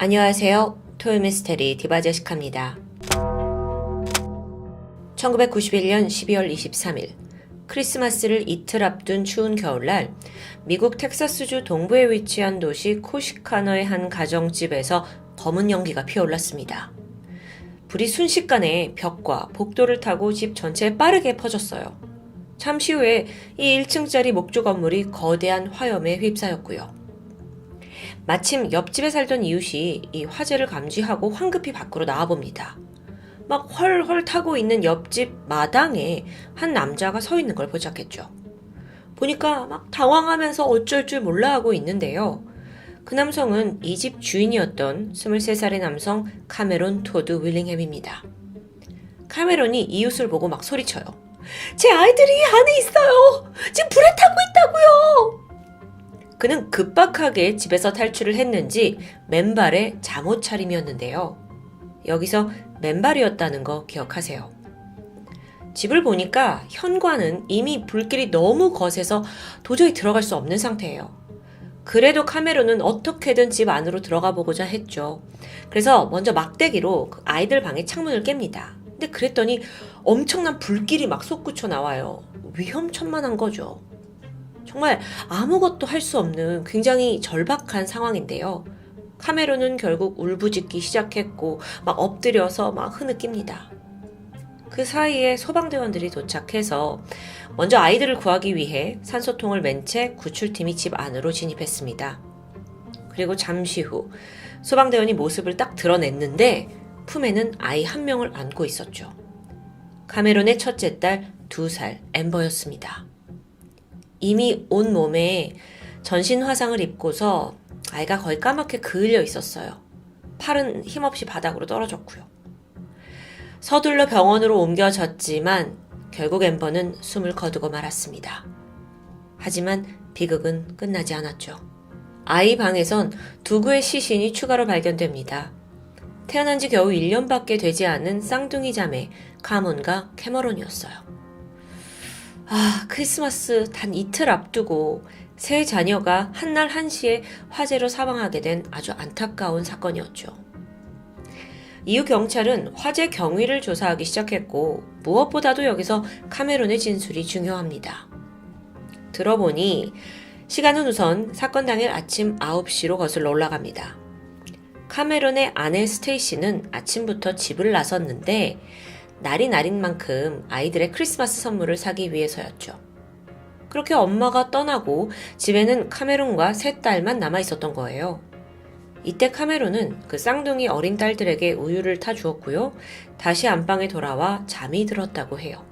안녕하세요. 토요미스테리 디바제시카입니다. 1991년 12월 23일 크리스마스를 이틀 앞둔 추운 겨울날 미국 텍사스주 동부에 위치한 도시 코시카너의 한 가정집에서 검은 연기가 피어올랐습니다. 불이 순식간에 벽과 복도를 타고 집 전체에 빠르게 퍼졌어요. 잠시 후에 이 1층짜리 목조 건물이 거대한 화염에 휩싸였고요. 마침 옆집에 살던 이웃이 이 화재를 감지하고 황급히 밖으로 나와봅니다. 막 헐헐 타고 있는 옆집 마당에 한 남자가 서 있는 걸 포착했죠. 보니까 막 당황하면서 어쩔 줄 몰라 하고 있는데요. 그 남성은 이 집 주인이었던 23살의 남성 카메론 토드 윌링햄입니다. 카메론이 이웃을 보고 막 소리쳐요. 제 아이들이 안에 있어요! 지금 불에 타고 있다고요! 그는 급박하게 집에서 탈출을 했는지 맨발의 잠옷 차림이었는데요. 여기서 맨발이었다는 거 기억하세요. 집을 보니까 현관은 이미 불길이 너무 거세서 도저히 들어갈 수 없는 상태예요. 그래도 카메론은 어떻게든 집 안으로 들어가 보고자 했죠. 그래서 먼저 막대기로 그 아이들 방의 창문을 깹니다. 근데 그랬더니 엄청난 불길이 막 솟구쳐 나와요. 위험천만한 거죠. 정말 아무것도 할 수 없는 굉장히 절박한 상황인데요. 카메론은 결국 울부짖기 시작했고 막 엎드려서 막 흐느낍니다. 그 사이에 소방대원들이 도착해서 먼저 아이들을 구하기 위해 산소통을 맨 채 구출팀이 집 안으로 진입했습니다. 그리고 잠시 후 소방대원이 모습을 딱 드러냈는데 품에는 아이 한 명을 안고 있었죠. 카메론의 첫째 딸 두 살 엠버였습니다. 이미 온 몸에 전신 화상을 입고서 아이가 거의 까맣게 그을려 있었어요. 팔은 힘없이 바닥으로 떨어졌고요. 서둘러 병원으로 옮겨졌지만 결국 엠버는 숨을 거두고 말았습니다. 하지만 비극은 끝나지 않았죠. 아이 방에선 두 구의 시신이 추가로 발견됩니다. 태어난 지 겨우 1년밖에 되지 않은 쌍둥이 자매 카몬과 캐머론이었어요. 아, 크리스마스 단 이틀 앞두고 세 자녀가 한날 한시에 화재로 사망하게 된 아주 안타까운 사건이었죠. 이후 경찰은 화재 경위를 조사하기 시작했고 무엇보다도 여기서 카메론의 진술이 중요합니다. 들어보니 시간은 우선 사건 당일 아침 9시로 거슬러 올라갑니다. 카메론의 아내 스테이시는 아침부터 집을 나섰는데 날이 날인 만큼 아이들의 크리스마스 선물을 사기 위해서였죠. 그렇게 엄마가 떠나고 집에는 카메론과 세 딸만 남아 있었던 거예요. 이때 카메론은 그 쌍둥이 어린 딸들에게 우유를 타 주었고요. 다시 안방에 돌아와 잠이 들었다고 해요.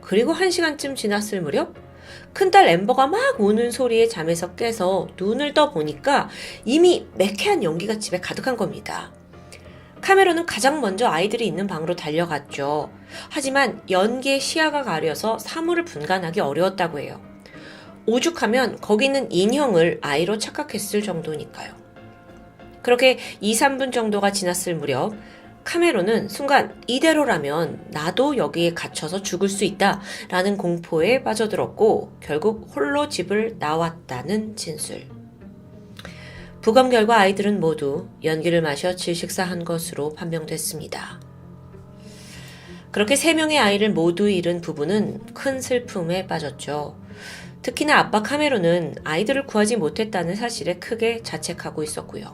그리고 한 시간쯤 지났을 무렵 큰딸 엠버가 막 우는 소리에 잠에서 깨서 눈을 떠 보니까 이미 매캐한 연기가 집에 가득한 겁니다. 카메론은 가장 먼저 아이들이 있는 방으로 달려갔죠. 하지만 연기의 시야가 가려서 사물을 분간하기 어려웠다고 해요. 오죽하면 거기 있는 인형을 아이로 착각했을 정도니까요. 그렇게 2, 3분 정도가 지났을 무렵 카메론은 순간 이대로라면 나도 여기에 갇혀서 죽을 수 있다 라는 공포에 빠져들었고 결국 홀로 집을 나왔다는 진술. 부검 결과 아이들은 모두 연기를 마셔 질식사한 것으로 판명됐습니다. 그렇게 세 명의 아이를 모두 잃은 부부는 큰 슬픔에 빠졌죠. 특히나 아빠 카메론은 아이들을 구하지 못했다는 사실에 크게 자책하고 있었고요.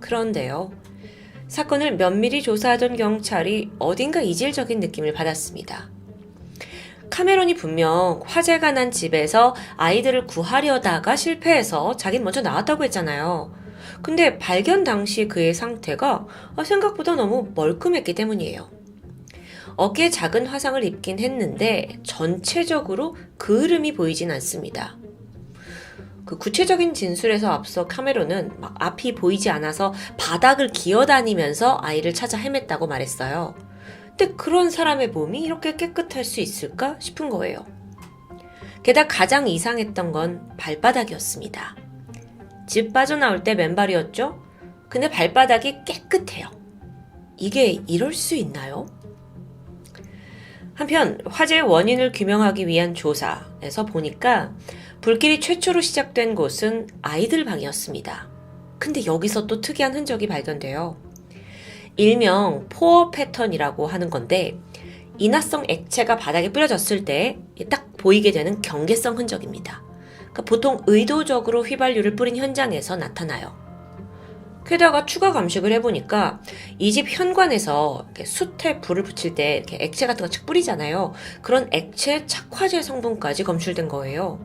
그런데요. 사건을 면밀히 조사하던 경찰이 어딘가 이질적인 느낌을 받았습니다. 카메론이 분명 화재가 난 집에서 아이들을 구하려다가 실패해서 자긴 먼저 나왔다고 했잖아요. 근데 발견 당시 그의 상태가 생각보다 너무 멀끔했기 때문이에요. 어깨에 작은 화상을 입긴 했는데 전체적으로 그을음이 보이진 않습니다. 그 구체적인 진술에서 앞서 카메론은 막 앞이 보이지 않아서 바닥을 기어다니면서 아이를 찾아 헤맸다고 말했어요. 근데 그런 사람의 몸이 이렇게 깨끗할 수 있을까 싶은 거예요. 게다가 가장 이상했던 건 발바닥이었습니다. 집 빠져나올 때 맨발이었죠? 근데 발바닥이 깨끗해요. 이게 이럴 수 있나요? 한편 화재의 원인을 규명하기 위한 조사에서 보니까 불길이 최초로 시작된 곳은 아이들 방이었습니다. 근데 여기서 또 특이한 흔적이 발견돼요. 일명 포어 패턴이라고 하는 건데 인화성 액체가 바닥에 뿌려졌을 때 딱 보이게 되는 경계성 흔적입니다. 그러니까 보통 의도적으로 휘발유를 뿌린 현장에서 나타나요. 게다가 추가 감식을 해보니까 이 집 현관에서 숯에 불을 붙일 때 액체 같은 거 착 뿌리잖아요. 그런 액체 착화제 성분까지 검출된 거예요.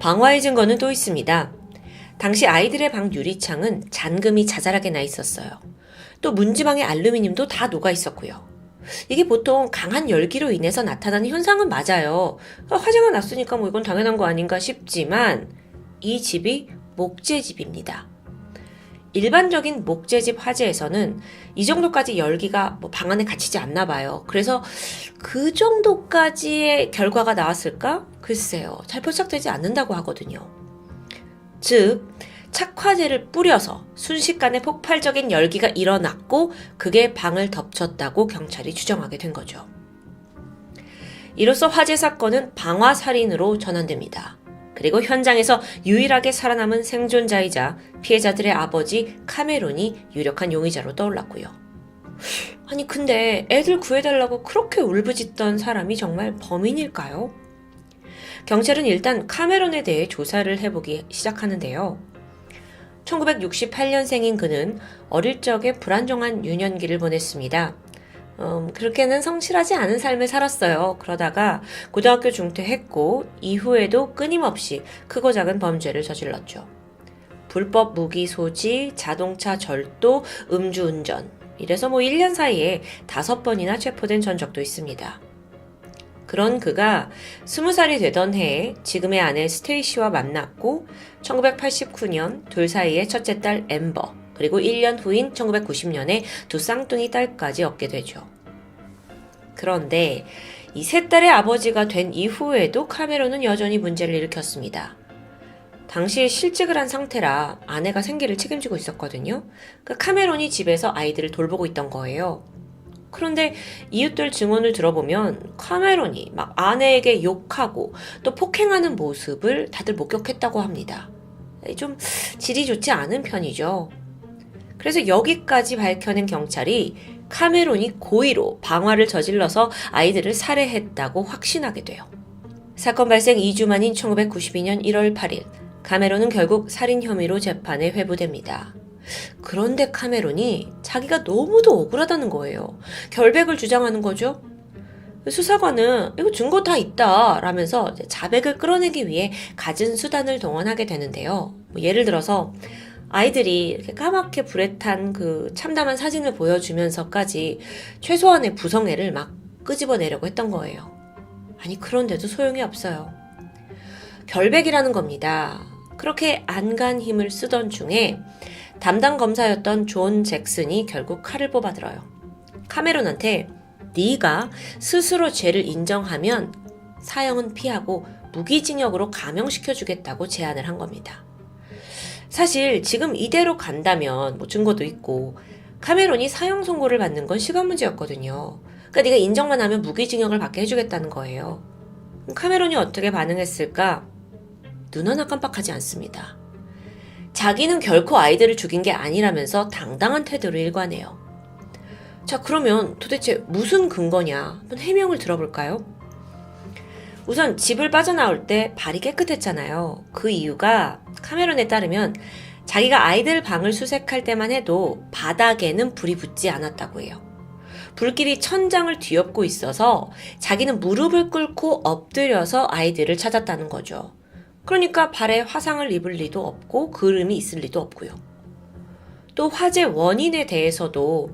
방화의 증거는 또 있습니다. 당시 아이들의 방 유리창은 잔금이 자잘하게 나 있었어요. 또 문지방의 알루미늄도 다 녹아 있었고요. 이게 보통 강한 열기로 인해서 나타나는 현상은 맞아요. 그러니까 화재가 났으니까 뭐 이건 당연한 거 아닌가 싶지만 이 집이 목재집입니다. 일반적인 목재집 화재에서는 이 정도까지 열기가 뭐 방 안에 갇히지 않나 봐요. 그래서 그 정도까지의 결과가 나왔을까? 글쎄요. 잘 포착되지 않는다고 하거든요. 즉, 착화제를 뿌려서 순식간에 폭발적인 열기가 일어났고 그게 방을 덮쳤다고 경찰이 추정하게 된 거죠. 이로써 화재 사건은 방화살인으로 전환됩니다. 그리고 현장에서 유일하게 살아남은 생존자이자 피해자들의 아버지 카메론이 유력한 용의자로 떠올랐고요. 아니 근데 애들 구해달라고 그렇게 울부짖던 사람이 정말 범인일까요? 경찰은 일단 카메론에 대해 조사를 해보기 시작하는데요. 1968년생인 그는 어릴 적에 불안정한 유년기를 보냈습니다. 음, 그렇게는 성실하지 않은 삶을 살았어요. 그러다가 고등학교 중퇴했고 이후에도 끊임없이 크고 작은 범죄를 저질렀죠. 불법 무기 소지, 자동차 절도, 음주운전. 이래서 뭐 1년 사이에 다섯 번이나 체포된 전적도 있습니다. 그런 그가 20살이 되던 해에 지금의 아내 스테이시와 만났고 1989년 둘 사이에 첫째 딸 엠버 그리고 1년 후인 1990년에 두 쌍둥이 딸까지 얻게 되죠. 그런데 이 세 딸의 아버지가 된 이후에도 카메론은 여전히 문제를 일으켰습니다. 당시에 실직을 한 상태라 아내가 생계를 책임지고 있었거든요. 그 카메론이 집에서 아이들을 돌보고 있던 거예요. 그런데 이웃들 증언을 들어보면 카메론이 막 아내에게 욕하고 또 폭행하는 모습을 다들 목격했다고 합니다. 좀 질이 좋지 않은 편이죠. 그래서 여기까지 밝혀낸 경찰이 카메론이 고의로 방화를 저질러서 아이들을 살해했다고 확신하게 돼요. 사건 발생 2주 만인 1992년 1월 8일, 카메론은 결국 살인 혐의로 재판에 회부됩니다. 그런데 카메론이 자기가 너무도 억울하다는 거예요. 결백을 주장하는 거죠. 수사관은 이거 증거 다 있다 라면서 자백을 끌어내기 위해 갖은 수단을 동원하게 되는데요. 뭐 예를 들어서 아이들이 이렇게 까맣게 불에 탄 그 참담한 사진을 보여주면서까지 최소한의 부성애를 막 끄집어내려고 했던 거예요. 아니, 그런데도 소용이 없어요. 결백이라는 겁니다. 그렇게 안간 힘을 쓰던 중에 담당 검사였던 존 잭슨이 결국 칼을 뽑아들어요. 카메론한테 네가 스스로 죄를 인정하면 사형은 피하고 무기징역으로 감형시켜 주겠다고 제안을 한 겁니다. 사실 지금 이대로 간다면 뭐 증거도 있고 카메론이 사형 선고를 받는 건 시간 문제였거든요. 그러니까 네가 인정만 하면 무기징역을 받게 해주겠다는 거예요. 카메론이 어떻게 반응했을까? 눈 하나 깜빡하지 않습니다. 자기는 결코 아이들을 죽인 게 아니라면서 당당한 태도를 일관해요. 자, 그러면 도대체 무슨 근거냐? 한번 해명을 들어볼까요? 우선 집을 빠져나올 때 발이 깨끗했잖아요. 그 이유가 카메론에 따르면 자기가 아이들 방을 수색할 때만 해도 바닥에는 불이 붙지 않았다고 해요. 불길이 천장을 뒤엎고 있어서 자기는 무릎을 꿇고 엎드려서 아이들을 찾았다는 거죠. 그러니까 발에 화상을 입을 리도 없고 그름이 있을 리도 없고요. 또 화재 원인에 대해서도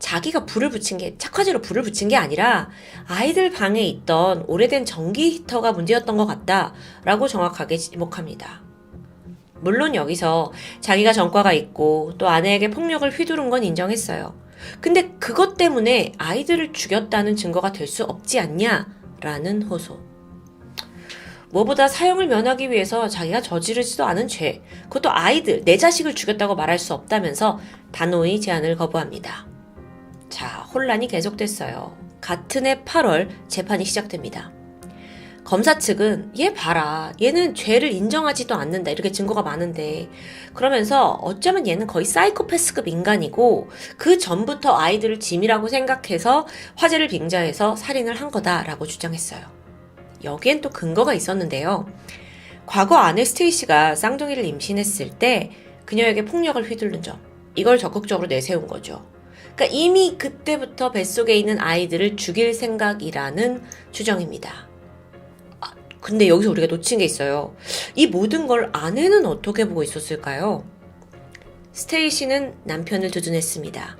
자기가 불을 붙인 게 착화제로 불을 붙인 게 아니라 아이들 방에 있던 오래된 전기 히터가 문제였던 것 같다라고 정확하게 지목합니다. 물론 여기서 자기가 전과가 있고 또 아내에게 폭력을 휘두른 건 인정했어요. 근데 그것 때문에 아이들을 죽였다는 증거가 될 수 없지 않냐라는 호소. 무엇보다 사형을 면하기 위해서 자기가 저지르지도 않은 죄, 그것도 아이들, 내 자식을 죽였다고 말할 수 없다면서 단호히 제안을 거부합니다. 자, 혼란이 계속됐어요. 같은 해 8월 재판이 시작됩니다. 검사 측은 얘 봐라. 얘는 죄를 인정하지도 않는다. 이렇게 증거가 많은데. 그러면서 어쩌면 얘는 거의 사이코패스급 인간이고 그 전부터 아이들을 짐이라고 생각해서 화재를 빙자해서 살인을 한 거다라고 주장했어요. 여기엔 또 근거가 있었는데요. 과거 아내 스테이시가 쌍둥이를 임신했을 때 그녀에게 폭력을 휘둘른 점. 이걸 적극적으로 내세운 거죠. 그러니까 이미 그때부터 뱃속에 있는 아이들을 죽일 생각이라는 추정입니다. 아, 근데 여기서 우리가 놓친 게 있어요. 이 모든 걸 아내는 어떻게 보고 있었을까요? 스테이시는 남편을 두둔했습니다.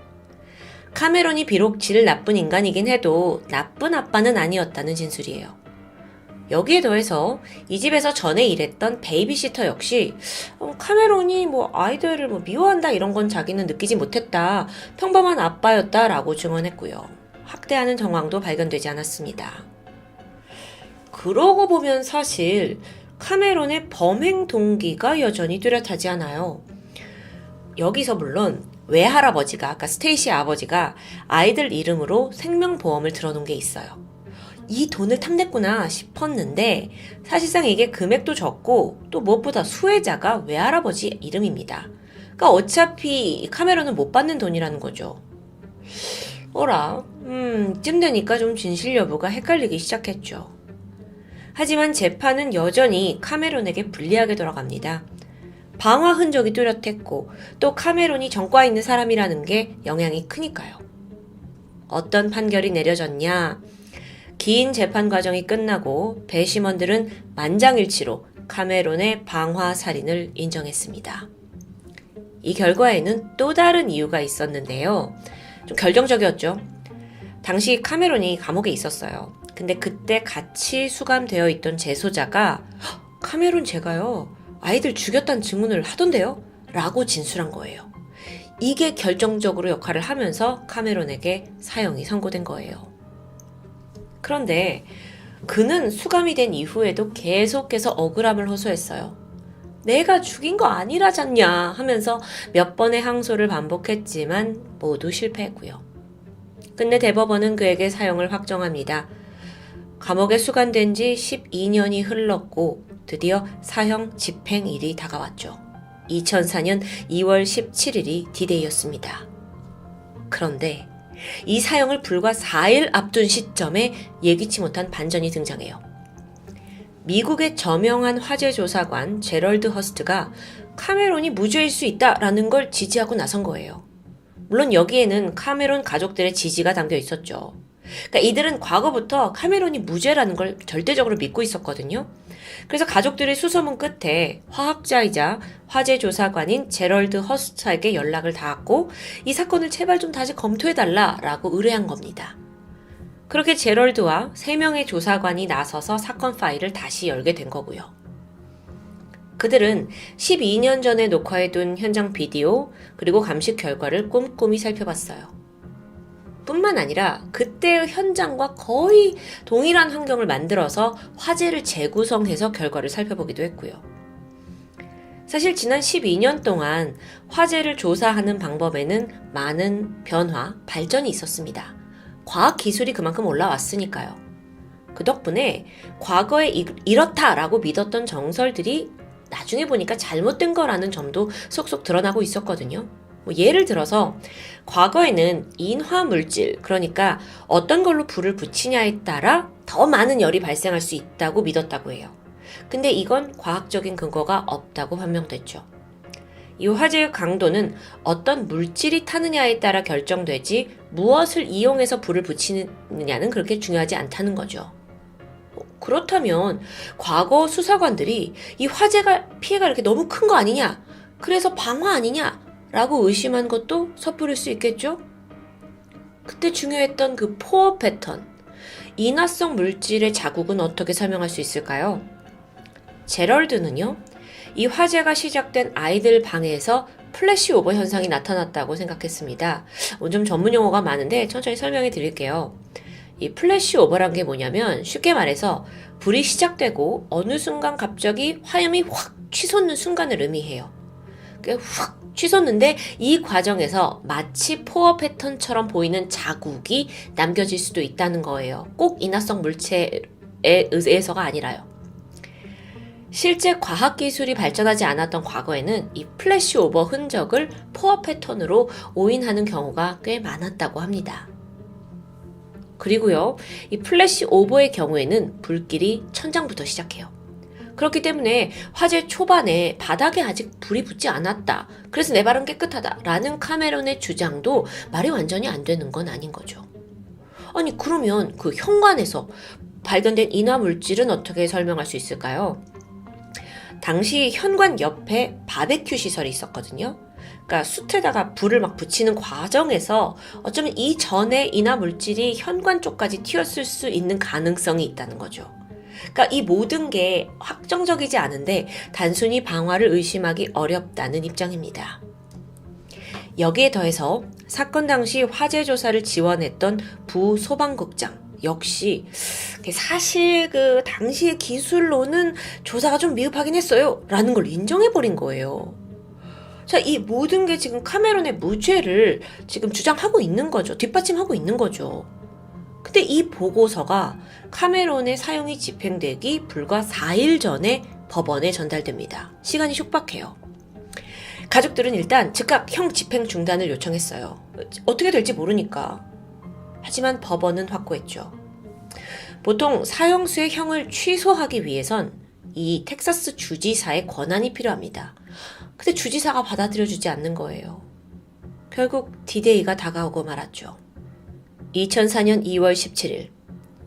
카메론이 비록 질 나쁜 인간이긴 해도 나쁜 아빠는 아니었다는 진술이에요. 여기에 더해서 이 집에서 전에 일했던 베이비시터 역시 어, 카메론이 뭐 아이들을 뭐 미워한다 이런 건 자기는 느끼지 못했다. 평범한 아빠였다라고 증언했고요. 학대하는 정황도 발견되지 않았습니다. 그러고 보면 사실 카메론의 범행 동기가 여전히 뚜렷하지 않아요. 여기서 물론 외할아버지가 아까 스테이시 아버지가 아이들 이름으로 생명보험을 들어놓은 게 있어요. 이 돈을 탐냈구나 싶었는데 사실상 이게 금액도 적고 또 무엇보다 수혜자가 외할아버지 이름입니다. 그러니까 어차피 카메론은 못 받는 돈이라는 거죠. 어라, 음, 이쯤 되니까 좀 진실 여부가 헷갈리기 시작했죠. 하지만 재판은 여전히 카메론에게 불리하게 돌아갑니다. 방화 흔적이 뚜렷했고 또 카메론이 전과 있는 사람이라는 게 영향이 크니까요. 어떤 판결이 내려졌냐? 긴 재판 과정이 끝나고 배심원들은 만장일치로 카메론의 방화 살인을 인정했습니다. 이 결과에는 또 다른 이유가 있었는데요. 좀 결정적이었죠. 당시 카메론이 감옥에 있었어요. 근데 그때 같이 수감되어 있던 재소자가 "헉, 카메론 제가요 아이들 죽였다는 증언을 하던데요? 라고 진술한 거예요. 이게 결정적으로 역할을 하면서 카메론에게 사형이 선고된 거예요. 그런데 그는 수감이 된 이후에도 계속해서 억울함을 호소했어요. 내가 죽인 거 아니라잖냐 하면서 몇 번의 항소를 반복했지만 모두 실패했고요. 끝내 대법원은 그에게 사형을 확정합니다. 감옥에 수감된 지 12년이 흘렀고 드디어 사형 집행일이 다가왔죠. 2004년 2월 17일이 디데이였습니다. 그런데 이 사형을 불과 4일 앞둔 시점에 예기치 못한 반전이 등장해요. 미국의 저명한 화재 조사관 제럴드 허스트가 카메론이 무죄일 수 있다라는 걸 지지하고 나선 거예요. 물론 여기에는 카메론 가족들의 지지가 담겨 있었죠. 그러니까 이들은 과거부터 카메론이 무죄라는 걸 절대적으로 믿고 있었거든요. 그래서 가족들의 수소문 끝에 화학자이자 화재 조사관인 제럴드 허스트에게 연락을 닿았고 이 사건을 제발 좀 다시 검토해달라라고 의뢰한 겁니다. 그렇게 제럴드와 3명의 조사관이 나서서 사건 파일을 다시 열게 된 거고요. 그들은 12년 전에 녹화해둔 현장 비디오 그리고 감식 결과를 꼼꼼히 살펴봤어요. 뿐만 아니라 그때의 현장과 거의 동일한 환경을 만들어서 화재를 재구성해서 결과를 살펴보기도 했고요. 사실 지난 12년 동안 화재를 조사하는 방법에는 많은 변화, 발전이 있었습니다. 과학 기술이 그만큼 올라왔으니까요. 그 덕분에 과거에 이- 이렇다라고 믿었던 정설들이 나중에 보니까 잘못된 거라는 점도 속속 드러나고 있었거든요. 뭐 예를 들어서 과거에는 인화 물질, 그러니까 어떤 걸로 불을 붙이냐에 따라 더 많은 열이 발생할 수 있다고 믿었다고 해요. 근데 이건 과학적인 근거가 없다고 판명됐죠. 이 화재의 강도는 어떤 물질이 타느냐에 따라 결정되지 무엇을 이용해서 불을 붙이느냐는 그렇게 중요하지 않다는 거죠. 그렇다면 과거 수사관들이 이 화재가 피해가 이렇게 너무 큰 거 아니냐? 그래서 방화 아니냐? 라고 의심한 것도 섣부를 수 있겠죠? 그때 중요했던 그 포어 패턴, 인화성 물질의 자국은 어떻게 설명할 수 있을까요? 제럴드는요, 이 화재가 시작된 아이들 방에서 플래시 오버 현상이 나타났다고 생각했습니다. 어, 좀 전문 용어가 많은데 천천히 설명해 드릴게요. 이 플래시 오버란 게 뭐냐면 쉽게 말해서 불이 시작되고 어느 순간 갑자기 화염이 확 치솟는 순간을 의미해요. 그게 확 치솟는데 이 과정에서 마치 포어 패턴처럼 보이는 자국이 남겨질 수도 있다는 거예요. 꼭 인화성 물체를 의해서가 아니라요. 실제 과학 기술이 발전하지 않았던 과거에는 이 플래시 오버 흔적을 포화 패턴으로 오인하는 경우가 꽤 많았다고 합니다. 그리고요, 이 플래시 오버의 경우에는 불길이 천장부터 시작해요. 그렇기 때문에 화재 초반에 바닥에 아직 불이 붙지 않았다. 그래서 내 발은 깨끗하다. 라는 카메론의 주장도 말이 완전히 안 되는 건 아닌 거죠. 아니, 그러면 그 현관에서 발견된 인화 물질은 어떻게 설명할 수 있을까요? 당시 현관 옆에 바베큐 시설이 있었거든요. 그러니까 숯에다가 불을 막 붙이는 과정에서 어쩌면 이 전에 인화 물질이 현관 쪽까지 튀었을 수 있는 가능성이 있다는 거죠. 그러니까 이 모든 게 확정적이지 않은데 단순히 방화를 의심하기 어렵다는 입장입니다. 여기에 더해서 사건 당시 화재 조사를 지원했던 부 소방국장 역시 사실 그 당시의 기술로는 조사가 좀 미흡하긴 했어요. 라는 걸 인정해버린 거예요. 자, 이 모든 게 지금 카메론의 무죄를 지금 주장하고 있는 거죠. 뒷받침하고 있는 거죠. 근데 이 보고서가 카메론의 사용이 집행되기 불과 4일 전에 법원에 전달됩니다. 시간이 촉박해요. 가족들은 일단 즉각 형 집행 중단을 요청했어요. 어떻게 될지 모르니까. 하지만 법원은 확고했죠. 보통 사형수의 형을 취소하기 위해선 이 텍사스 주지사의 권한이 필요합니다. 근데 주지사가 받아들여주지 않는 거예요. 결국 디데이가 다가오고 말았죠. 2004년 2월 17일,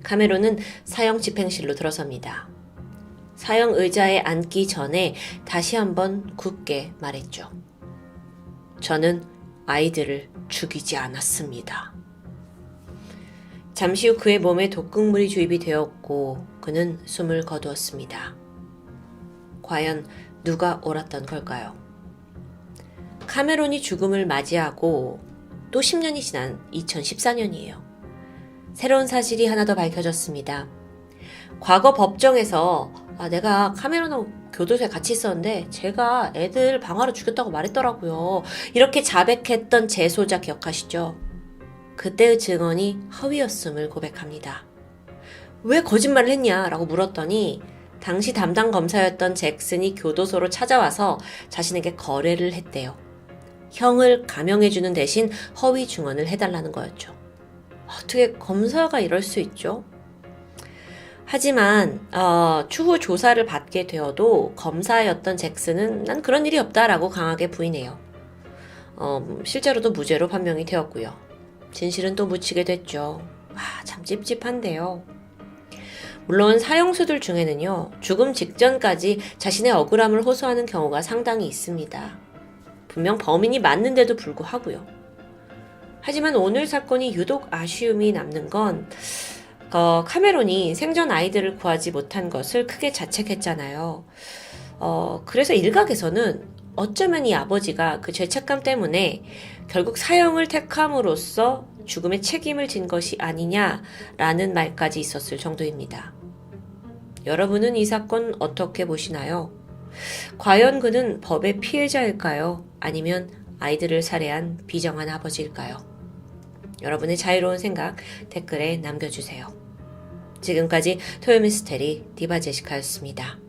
카메론은 사형 집행실로 들어섭니다. 사형 의자에 앉기 전에 다시 한번 굳게 말했죠. 저는 아이들을 죽이지 않았습니다. 잠시 후 그의 몸에 독극물이 주입이 되었고 그는 숨을 거두었습니다. 과연 누가 옳았던 걸까요? 카메론이 죽음을 맞이하고 또 10년이 지난 2014년이에요. 새로운 사실이 하나 더 밝혀졌습니다. 과거 법정에서 아, 내가 카메론하고 교도소에 같이 있었는데 제가 애들 방화로 죽였다고 말했더라고요. 이렇게 자백했던 재소자 기억하시죠? 그때의 증언이 허위였음을 고백합니다. 왜 거짓말을 했냐? 라고 물었더니 당시 담당 검사였던 잭슨이 교도소로 찾아와서 자신에게 거래를 했대요. 형을 감형해주는 대신 허위 증언을 해달라는 거였죠. 어떻게 검사가 이럴 수 있죠? 하지만 어, 추후 조사를 받게 되어도 검사였던 잭슨은 난 그런 일이 없다라고 강하게 부인해요. 어, 실제로도 무죄로 판명이 되었고요. 진실은 또 묻히게 됐죠. 와, 참 찝찝한데요. 물론 사형수들 중에는요, 죽음 직전까지 자신의 억울함을 호소하는 경우가 상당히 있습니다. 분명 범인이 맞는데도 불구하고요. 하지만 오늘 사건이 유독 아쉬움이 남는 건, 어, 카메론이 생전 아이들을 구하지 못한 것을 크게 자책했잖아요. 어, 그래서 일각에서는 어쩌면 이 아버지가 그 죄책감 때문에 결국 사형을 택함으로써 죽음의 책임을 진 것이 아니냐라는 말까지 있었을 정도입니다. 여러분은 이 사건 어떻게 보시나요? 과연 그는 법의 피해자일까요? 아니면 아이들을 살해한 비정한 아버지일까요? 여러분의 자유로운 생각 댓글에 남겨주세요. 지금까지 토요미스테리 디바제시카였습니다.